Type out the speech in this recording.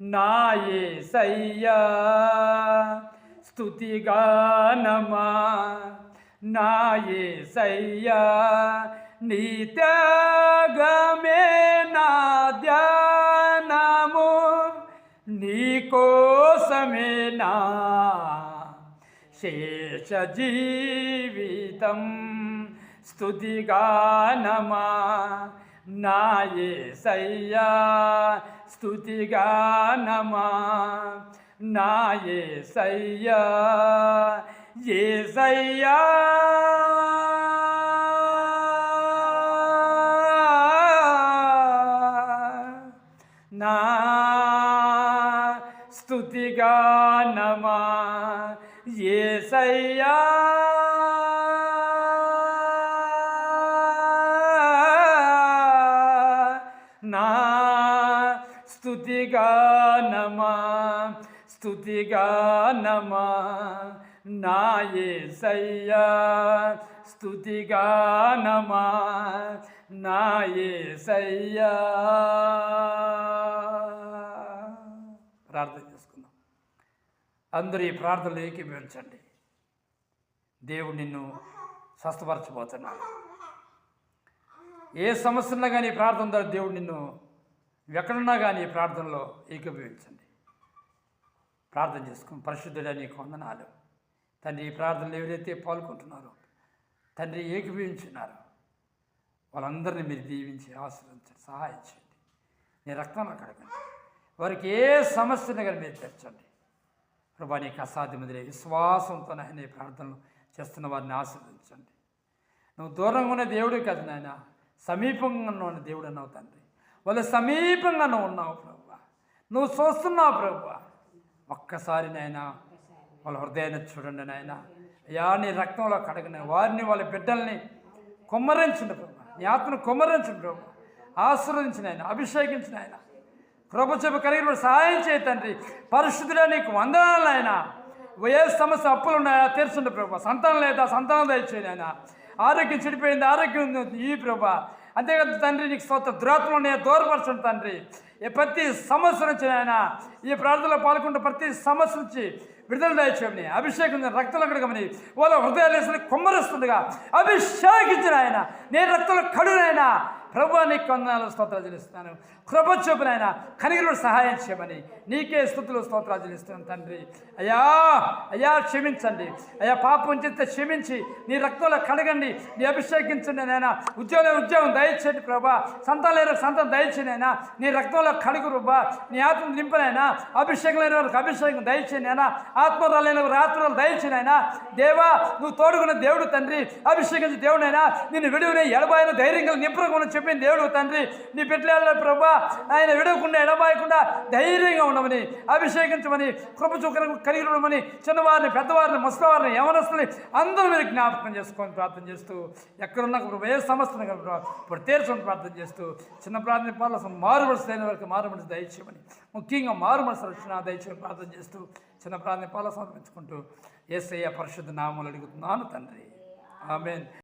నా ఏసయ్యా స్తుతిగానమా నా ఏసయ్యా నీ నా ధ్యానము. నీకోసమే నా శేష జీవితం స్తుతిగానమా నా యేసయ్యా స్తుతిగానమా నా యేసయ్యా యేసయ్యా నా స్తుతిగానమా ఏసయ్యా. నా స్తుతిగానమా నాయే సయ్యా యేసయ్యా స్తుతిగానమా నాయే యేసయ్యా ప్రార్థన చేసుకుందాం. అందరూ ఈ ప్రార్థనలు ఏకీభవించండి. దేవుడు నిన్ను స్వస్థపరచబోతున్నాడు. ఏ సమస్యలో కానీ ప్రార్థన ద్వారా దేవుడు నిన్ను ఎక్కడున్నా కానీ ఈ ప్రార్థనలో ఏకీభవించండి. ప్రార్థన చేసుకుని పరిశుద్ధుడా నీకు వందనాలు. తండ్రి ఈ ప్రార్థనలు ఎవరైతే పాల్గొంటున్నారో తండ్రి ఏకీభవించున్నారు వాళ్ళందరినీ మీరు దీవించి ఆశీర్వదించండి సహాయం చేయండి. నీ రక్తంలో కడగండి. వారికి ఏ సమస్యను కానీ మీరు తెచ్చండి ప్రభా నీకు అసాధ్యమదిలే విశ్వాసంతో నాయన ఈ ప్రార్థనలు చేస్తున్న వారిని ఆశీర్వదించండి. నువ్వు దూరంగా ఉన్న దేవుడు కదా నాయన. సమీపంగా ఉన్న దేవుడు అన్నావు తండ్రి. వాళ్ళు సమీపంగా నువ్వు ఉన్నావు ప్రభు. నువ్వు చూస్తున్నావు ప్రభు. ఒక్కసారి నాయన వాళ్ళ హృదయాన్ని చూడండి నాయన. అయ్యా నీ రక్తంలో కడగని వారిని వాళ్ళ బిడ్డల్ని కుమ్మరించండి ప్రభు. నీ ఆత్మను కుమ్మరించండి ప్రభు. ఆశీర్వదించిన ఆయన అభిషేకించిన ఆయన కృప చెప్పు కలిగిన సహాయం చేయి తండ్రి. పరిశుద్ధుడా నీకు వందనాలు ఆయన ఏ సమస్య అప్పులు ఉన్నాయా? తీర్చండి ప్రభు. సంతానం లేదా? సంతానం దయచేయండి ఆయన ఆరోగ్యం చెడిపోయింది ఆరోగ్యం ఉంది. ఈ ప్రభా అంతేకాదు తండ్రి నీకు స్వత దురాత్మలు నేను దూరపరచండి తండ్రి. ఏ ప్రతి సమస్య నుంచి ఆయన ఈ ప్రార్థనలో పాల్గొంటే ప్రతి సమస్య నుంచి విడుదల దయచేయమని అభిషేకం రక్తంలో కడగమని వాళ్ళ హృదయాలు వేసుకుని కుమ్మరిస్తుండగా అభిషేకించిన ఆయన నేను రక్తంలో కడుగునైనా ప్రభు నీకు వందనాలు స్తోత్రాలు చెల్లిస్తున్నాను. కృప చూపునైనా కనిగిరుడు సహాయం చేయమని నీకే స్థుతులు స్తోత్రాలు చెల్లిస్తున్నాను తండ్రి. అయ్యా అయ్యా క్షమించండి. అయ్యా పాపం చేస్తే క్షమించి నీ రక్తంలో కడగండి నీ అభిషేకించండి నాయన. ఉద్యోగం ఉద్యోగం దయచేయండి ప్రభా. సంతానం లేని సంతానం దయచేయండి నీ రక్తంలో కడుగు రూబా నీ ఆత్మ నింపనైనా అభిషేకం లేని వారికి అభిషేకం దయచేయండి అయినా ఆత్మరాలు లేని వారికి ఆత్మరాలు దయచేయండి దేవా నువ్వు తోడుకున్న దేవుడు తండ్రి. అభిషేకించి దేవుడైనా నిన్ను విడువని ఎడబాయిన ధైర్యంగా నింపకుండా చెప్పిన దేవుడు తండ్రి నీ పెట్టలేళ్ళ ప్రభా ఆయన విడవకుండా ఎడబాయకుండా ధైర్యంగా ఉండమని అభిషేకించమని కృప చూకరకు కలిగి ఉండమని చిన్నవారిని పెద్దవారిని ముసలివారిని యవనస్తుని అందరూ మీరు జ్ఞాపకం చేసుకొని ప్రార్థన చేస్తూ ఎక్కడున్నా ప్రభు ఏ సమస్యను కనుక ఇప్పుడు తీర్చమని ప్రార్థన చేస్తూ చిన్న ప్రార్థన పాల మారు మనసు లేని వారికి మారు మనసు దయచేయమని ముఖ్యంగా మారు మనసు రక్షణ దయచేయమని ప్రార్థన చేస్తూ చిన్న ప్రార్థన పాల సమర్పించుకుంటూ ఏసయ్య పరిశుద్ధ నామాలు అడుగుతున్నాను తండ్రి. ఆమెన్.